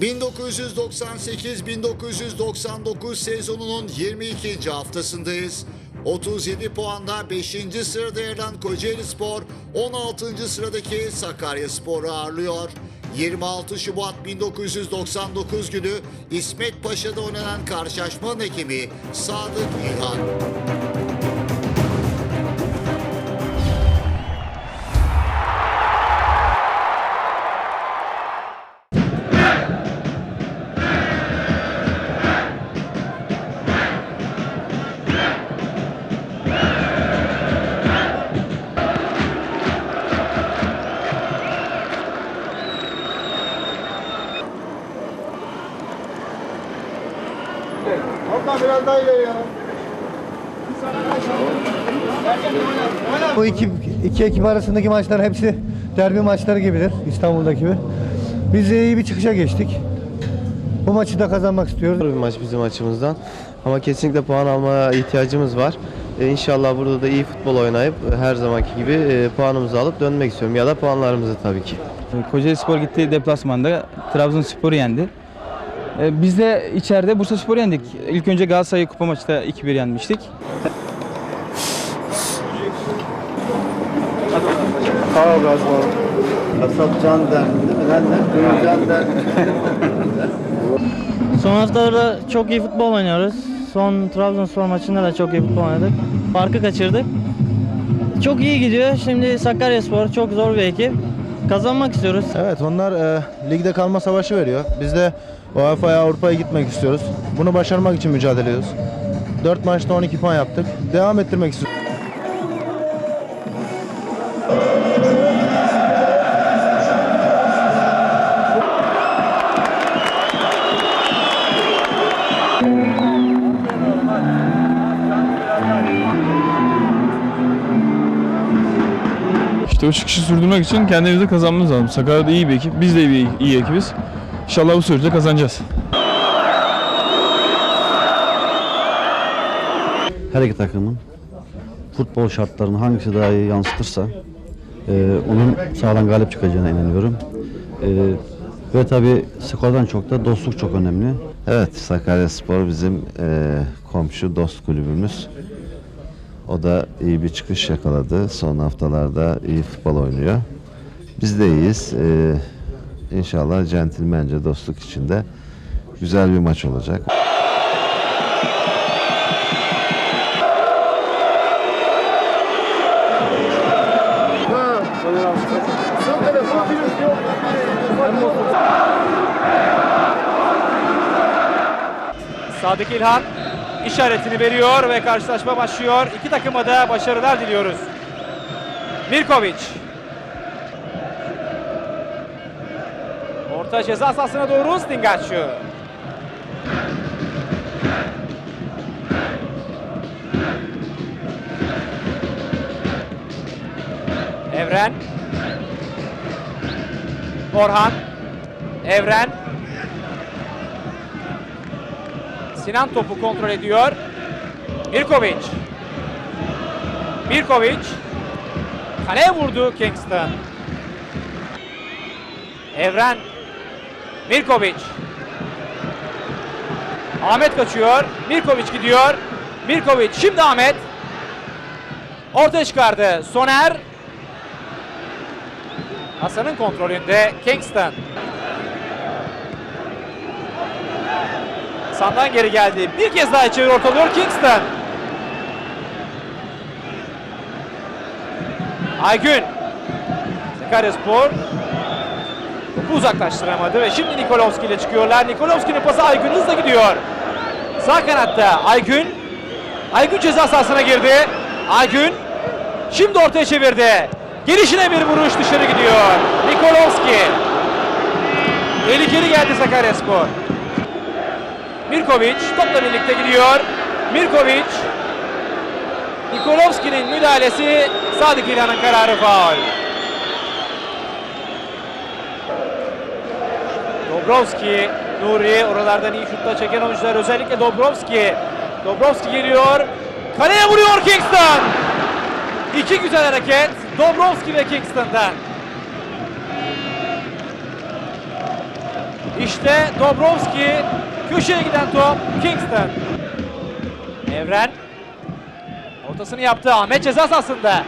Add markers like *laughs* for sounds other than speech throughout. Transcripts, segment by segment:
1998-1999 sezonunun 22. haftasındayız. 37 puanla 5. sırada yer alan Kocaeli Spor 16. sıradaki Sakarya Spor'u ağırlıyor. 26 Şubat 1999 günü İsmet Paşa'da oynanan karşılaşmanın hakemi Sadık İlhan. Bu iki, iki ekip arasındaki maçlar hepsi derbi maçları gibidir İstanbul'daki gibi. Biz de iyi bir çıkışa geçtik. Bu maçı da kazanmak istiyoruz. Zor bir maç bizim açımızdan. Ama kesinlikle puan almaya ihtiyacımız var. E, inşallah burada da iyi futbol oynayıp e, her zamanki gibi e, puanımızı alıp dönmek istiyorum. Ya da puanlarımızı tabii ki. Kocaeli Spor gitti deplasmanda Trabzonspor'u yendi. Ee, Biz de içeride Bursa Spor'u yendik. İlk önce Galatasaray'ı kupa maçta 2-1 yenmiştik. Sağ ol Gazman. Kasap can der, değil mi? Ben de can der. Son haftalarda çok iyi futbol oynuyoruz. Son Trabzonspor maçında da çok iyi futbol oynadık. Farkı kaçırdık. Çok iyi gidiyor. Şimdi Sakaryaspor çok zor bir ekip. Kazanmak istiyoruz. Evet onlar e, ligde kalma savaşı veriyor. Biz de UEFA'ya Avrupa'ya gitmek istiyoruz. Bunu başarmak için mücadele ediyoruz. 4 maçta 12 puan yaptık. Devam ettirmek istiyoruz. İşte o çıkışı sürdürmek için kendimizi kazanmamız lazım. Sakarya'da iyi bir ekip, biz de bir iyi ekibiz. İnşallah bu süreçte kazanacağız. her iki takımın futbol şartlarını hangisi daha iyi yansıtırsa e, onun sağdan galip çıkacağına inanıyorum. E, ve tabii skordan çok da dostluk çok önemli. Evet, Sakaryaspor bizim e, komşu dost kulübümüz. O da iyi bir çıkış yakaladı. Son haftalarda iyi futbol oynuyor. Biz de iyiyiz. E, inşallah centilmence dostluk içinde güzel bir maç olacak. Sadık İlhan işaretini veriyor ve karşılaşma başlıyor. İki takıma da başarılar diliyoruz. Mirkovic. Orta ceza sahasına doğru Stingaççı. Evren. Orhan. Evren. Sinan topu kontrol ediyor. Mirkovic. Mirkovic. Kaleye vurdu Kingston. Evren. Mirkovic. Ahmet kaçıyor. Mirkovic gidiyor. Mirkovic şimdi Ahmet. Ortaya çıkardı. Soner. Hasan'ın kontrolünde Kingston. Sandan geri geldi. Bir kez daha içeri ortalıyor Kingston. Aygün. Sakaryaspor. Topu uzaklaştıramadı ve şimdi Nikolovski ile çıkıyorlar. Nikolovski'nin pası Aygün hızla gidiyor. Sağ kanatta Aygün. Aygün ceza sahasına girdi. Aygün. Şimdi ortaya çevirdi. Gelişine bir vuruş dışarı gidiyor. Nikolovski. Tehlikeli geldi Sakaryaspor. Mirkovic topla birlikte gidiyor. Mirkovic Nikolovski'nin müdahalesi Sadık İlhan'ın kararı faul. Dobrovski, Nuri oralardan iyi şutla çeken oyuncular özellikle Dobrovski. Dobrovski geliyor. Kaleye vuruyor Kingston. İki güzel hareket Dobrovski ve Kingston'dan. İşte Dobrovski. Köşeye giden top Kingston. Evren. Ortasını yaptı. Ahmet ceza sahasında.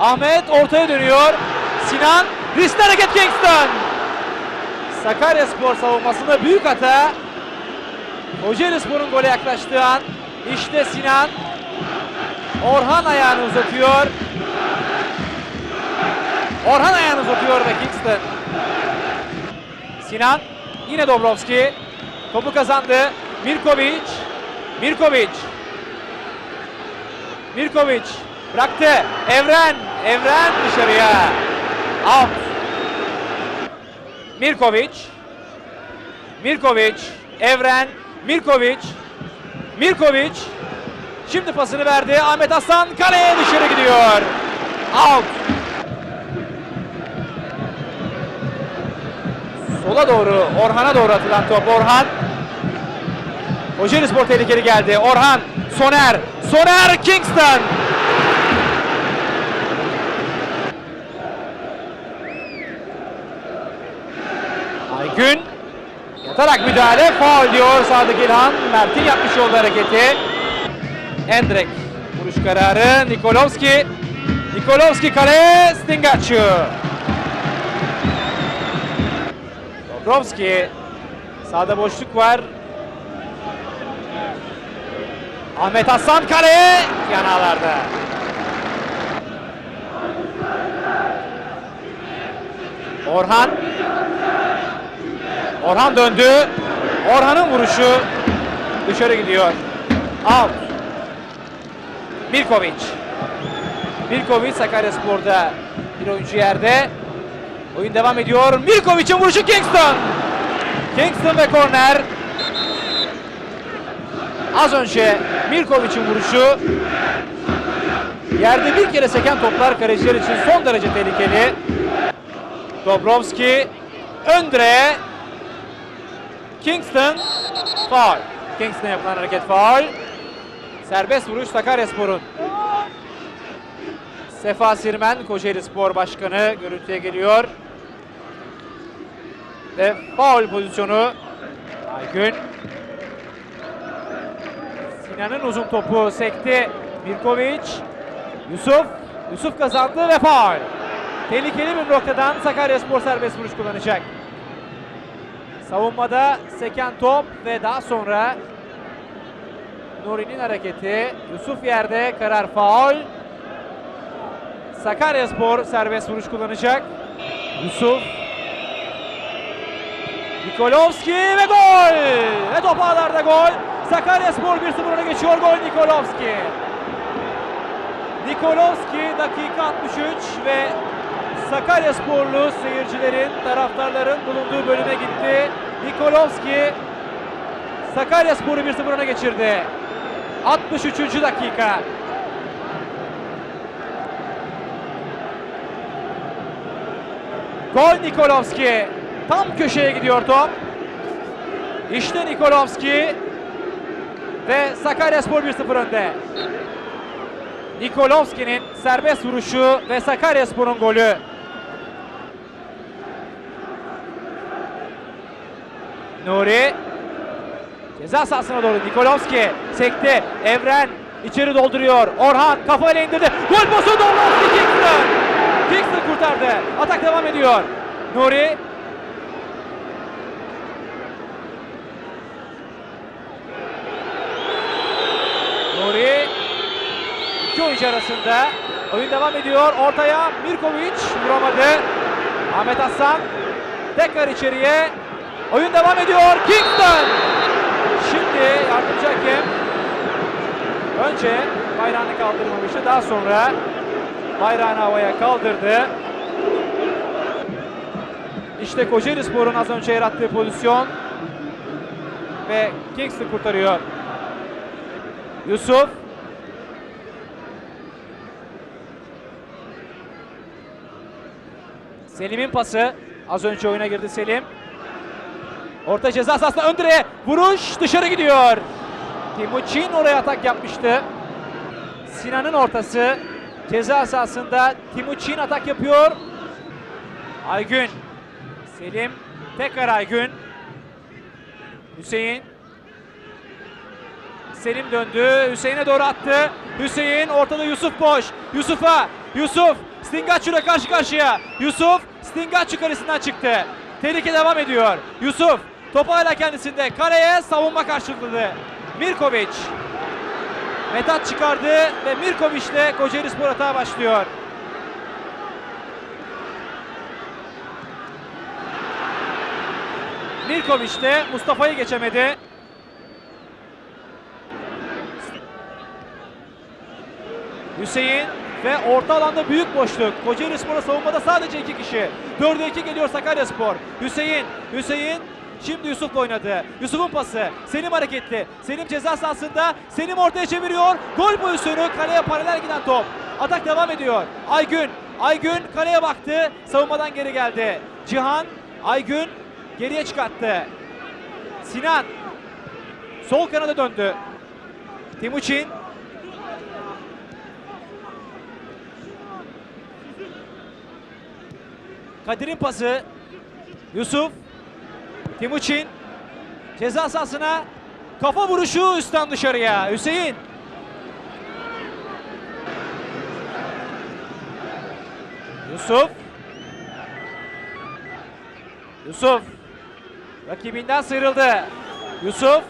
Ahmet ortaya dönüyor. Sinan. Riskli hareket Kingston. Sakarya Spor savunmasında büyük hata. Kocaeli Spor'un gole yaklaştığı an. İşte Sinan. Orhan ayağını uzatıyor. Orhan ayağını uzatıyor ve Kingston. Sinan. Yine Dobrovski. Topu kazandı. Mirkovic. Mirkovic. Mirkovic. Bıraktı. Evren. Evren dışarıya. Out. Mirkovic. Mirkovic. Evren. Mirkovic. Mirkovic. Şimdi pasını verdi. Ahmet Aslan kaleye dışarı gidiyor. Out. Sola doğru, Orhan'a doğru atılan top. Orhan. Kocaeli tehlikeli geldi. Orhan, Soner, Soner Kingston. Aygün yatarak müdahale, faul diyor Sadık İlhan. Mert'in yapmış olduğu hareketi. Endrek vuruş kararı. Nikolovski. Nikolovski kale. Stingaçu. Dobrovski. Sağda boşluk var. Ahmet Hasan kaleye. Yanağlarda. Orhan. Orhan döndü. Orhan'ın vuruşu dışarı gidiyor. Out. Mirkovic. Mirkovic Sakaryaspor'da bir oyuncu yerde. Oyun devam ediyor. Mirkovic'in vuruşu Kingston. Kingston ve korner. Az önce Mirkovic'in vuruşu. Yerde bir kere seken toplar kaleciler için son derece tehlikeli. Dobrovski. Öndre. Kingston. Faul. Kingston yapılan hareket faul. Serbest vuruş Sakaryaspor'un. Sefa Sirmen Kocaeli Spor Başkanı görüntüye geliyor. Ve faul pozisyonu Aygün. Sinan'ın uzun topu sekti. Mirkovic. Yusuf. Yusuf kazandı ve faul. Tehlikeli bir noktadan Sakaryaspor serbest vuruş kullanacak. Savunmada seken top ve daha sonra Nuri'nin hareketi. Yusuf yerde karar faul. Sakaryaspor serbest vuruş kullanacak. Yusuf. Nikolovski ve gol! Ve top gol. Sakaryaspor 1-0 öne geçiyor. Gol Nikolovski. Nikolovski dakika 63 ve Sakaryasporlu seyircilerin, taraftarların bulunduğu bölüme gitti. Nikolovski Sakaryaspor'u 1-0 öne geçirdi. 63. dakika. Gol Nikolovski. Tam köşeye gidiyor top. İşte Nikolovski. Ve Sakaryaspor 1-0 önde. Nikolovski'nin serbest vuruşu ve Sakaryaspor'un golü. Nuri. Ceza sahasına doğru Nikolovski sekti. Evren içeri dolduruyor. Orhan kafayla indirdi. Gol pozisyonu Dobrovski Kingston. Kingston kurtardı. Atak devam ediyor. Nuri. Oyuncu arasında. Oyun devam ediyor. Ortaya Mirkovic vuramadı. Ahmet Hasan tekrar içeriye. Oyun devam ediyor. Kingston. Şimdi yardımcı hakem önce bayrağını kaldırmamıştı. Daha sonra bayrağını havaya kaldırdı. İşte Kocaeli Spor'un az önce yarattığı pozisyon. Ve Kingston kurtarıyor. Yusuf. Selim'in pası. Az önce oyuna girdi Selim. Orta ceza sahasında ön direğe vuruş dışarı gidiyor. Timuçin oraya atak yapmıştı. Sinan'ın ortası ceza sahasında Timuçin atak yapıyor. Aygün. Selim tekrar Aygün. Hüseyin. Selim döndü. Hüseyin'e doğru attı. Hüseyin ortada Yusuf boş. Yusuf'a. Yusuf Stingaçu'yla karşı karşıya. Yusuf Stingaçu karesinden çıktı. Tehlike devam ediyor. Yusuf topu hala kendisinde. Kaleye savunma karşıladı. Mirkovic. Metat çıkardı ve Mirkovic'le Kocaeli Spor hata başlıyor. Mirkovic de Mustafa'yı geçemedi. Hüseyin ve orta alanda büyük boşluk. Kocaeli Spor'a savunmada sadece iki kişi. 4'e 2 geliyor Sakarya Spor. Hüseyin, Hüseyin şimdi Yusuf'la oynadı. Yusuf'un pası. Selim hareketli. Selim ceza sahasında. Selim ortaya çeviriyor. Gol pozisyonu. Kaleye paralel giden top. Atak devam ediyor. Aygün. Aygün kaleye baktı. Savunmadan geri geldi. Cihan. Aygün geriye çıkarttı. Sinan. Sol kanada döndü. Timuçin. Kadir'in pası. Yusuf. Timuçin. Ceza sahasına kafa vuruşu üstten dışarıya. Hüseyin. Yusuf. Yusuf. Rakibinden sıyrıldı. Yusuf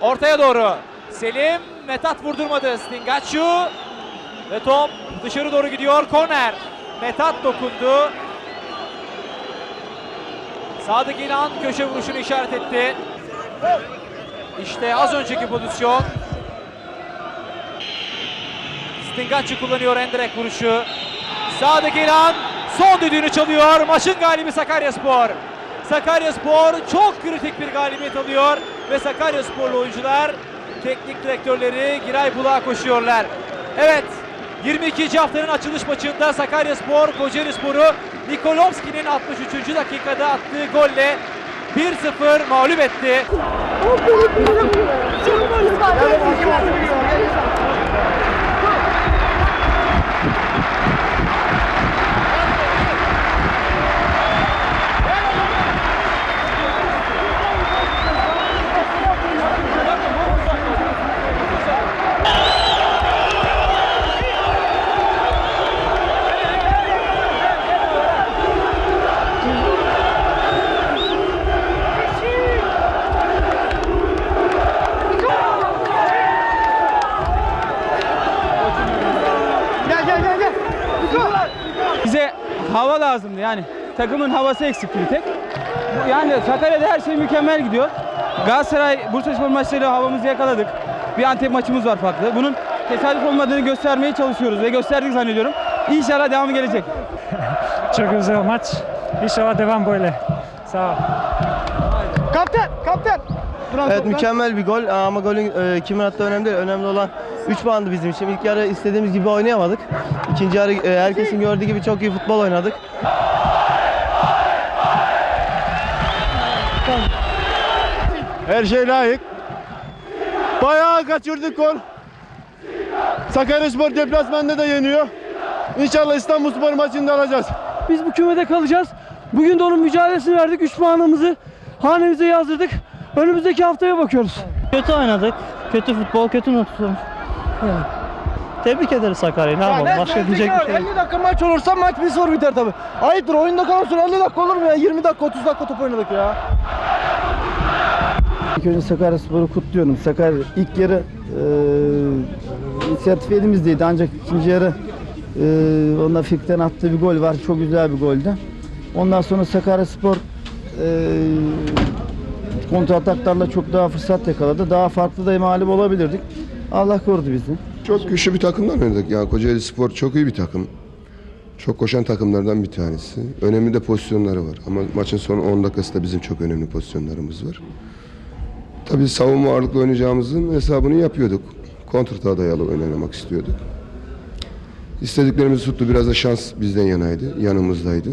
ortaya doğru. Selim Metat vurdurmadı. Stingaçu ve top dışarı doğru gidiyor. Korner. Metat dokundu. Sadık İlhan köşe vuruşunu işaret etti. İşte az önceki pozisyon. Stingaçı kullanıyor endirek vuruşu. Sadık İlhan son düdüğünü çalıyor. Maçın galibi Sakaryaspor. Sakaryaspor çok kritik bir galibiyet alıyor ve Sakaryasporlu oyuncular teknik direktörleri Giray Bulak'a koşuyorlar. Evet 22. haftanın açılış maçında Sakaryaspor Kocaeli Spor'u Nikolovski'nin 63. dakikada attığı golle 1-0 mağlup etti. Takımın havası eksikti bir tek. Yani Sakarya'da her şey mükemmel gidiyor. Galatasaray, Bursaspor maçları havamızı yakaladık. Bir Antep maçımız var farklı. Bunun tesadüf olmadığını göstermeye çalışıyoruz ve gösterdik zannediyorum. İnşallah devamı gelecek. *laughs* Çok güzel maç. İnşallah devam böyle. Sağ ol. Evet mükemmel bir gol ama golün e, kimin attığı önemli değil. Önemli olan 3 puandı bizim için. İlk yarı istediğimiz gibi oynayamadık. İkinci yarı e, herkesin gördüğü gibi çok iyi futbol oynadık. Her şey layık. Bayağı kaçırdık gol. Sakaryaspor deplasmanda da yeniyor. İnşallah İstanbulspor maçında alacağız. Biz bu kümede kalacağız. Bugün de onun mücadelesini verdik. 3 puanımızı hanemize yazdırdık. Önümüzdeki haftaya bakıyoruz. Kötü oynadık. Kötü futbol, kötü mutluluk. Tebrik ederiz Sakarya'yı. Ne yapalım? Başka diyecek bir şey yok. 50 dakika maç olursa maç bir soru biter tabi. Ayıptır oyunda kalan süre 50 dakika olur mu ya? 20 dakika 30 dakika top oynadık ya. İlk önce Sakaryaspor'u kutluyorum. Sakarya ilk yarı e, inisiyatif elimizdeydi ancak ikinci yarı e, onda Fik'ten attığı bir gol var. Çok güzel bir goldü. Ondan sonra Sakaryaspor e, kontra ataklarla çok daha fırsat yakaladı. Daha farklı da mağlup olabilirdik. Allah korudu bizi. Çok güçlü bir takımdan oynadık. Yani Kocaeli Spor çok iyi bir takım. Çok koşan takımlardan bir tanesi. Önemli de pozisyonları var. Ama maçın son 10 dakikasında bizim çok önemli pozisyonlarımız var. Tabii savunma ağırlıklı oynayacağımızın hesabını yapıyorduk. Kontrata dayalı oynamak istiyorduk. İstediklerimizi tuttu. Biraz da şans bizden yanaydı. Yanımızdaydı.